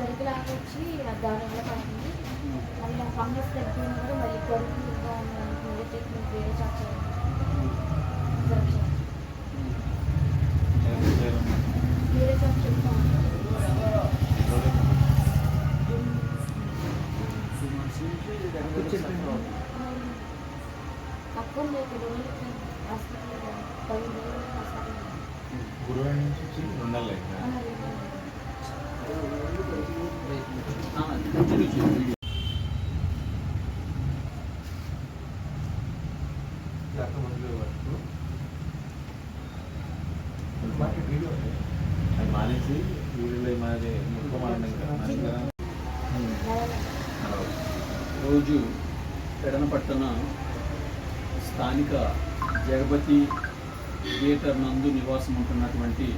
గరికి లాగొచ్చి వచ్చి దానిలో పడింది మళ్ళీ ఆ ఫంగస్ తగ్గిన కూడా మళ్ళీ గరికి ఇంకా ఉండడానికి వేరే ట్రీట్మెంట్ వేరే చేయాలి వేరే చాట్ చెప్తా తక్కువ లేదు రోజులకి హాస్పిటల్ పది రోజులు గురువారం నుంచి వచ్చి రెండు నెలలు మానేసి వీడియోలో మాది రోజు స్థానిక జగపతి థియేటర్ నందు నివాసం ఉంటున్నటువంటి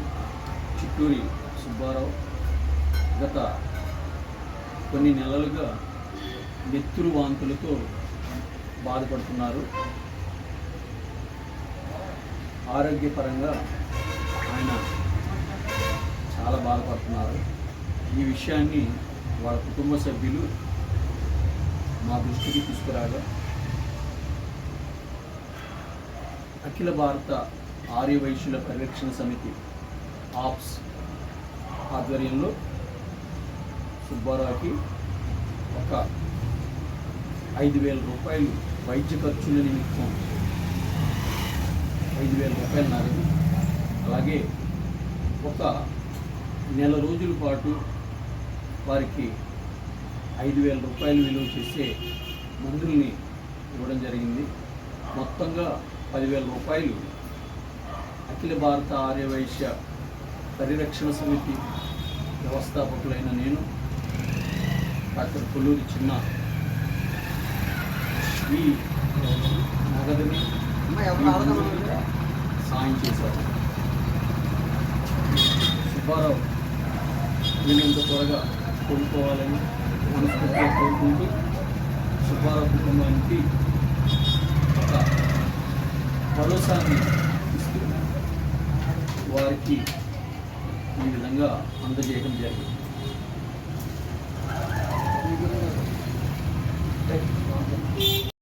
చిట్టూరి సుబ్బారావు గత కొన్ని నెలలుగా నెత్తురు వాంతులతో బాధపడుతున్నారు. ఆరోగ్యపరంగా ఆయన చాలా బాధపడుతున్నారు. ఈ విషయాన్ని వాళ్ళ కుటుంబ సభ్యులు మా దృష్టికి తీసుకురాగా అఖిల భారత ఆర్య వైశ్యుల పరిరక్షణ సమితి ఆప్స్ ఆధ్వర్యంలో సుబ్బారావుకి ఒక ఐదు వేల రూపాయలు వైద్య ఖర్చుల నిమిత్తం. ఐదు వేల రూపాయలు నాది అలాగే ఒక నెల రోజుల పాటు వారికి ఐదు వేల రూపాయలు విలువ చేసే మందుల్ని ఇవ్వడం జరిగింది. మొత్తంగా పదివేల రూపాయలు అఖిల భారత ఆర్యవైశ్య పరిరక్షణ సమితి వ్యవస్థాపకులైన నేను డాక్టర్ కొల్లూరి చిన్న. ఈ నగదుని సాయం చేశారు. సుబ్బారావు వీళ్ళంత త్వరగా కోలుకోవాలని మనస్ఫూర్తిగా కోరుకుంటూ సుబ్బారావు కుటుంబానికి ఒక భరోసాని ఇస్తూ వారికి ఈ విధంగా అందజేయడం జరిగింది.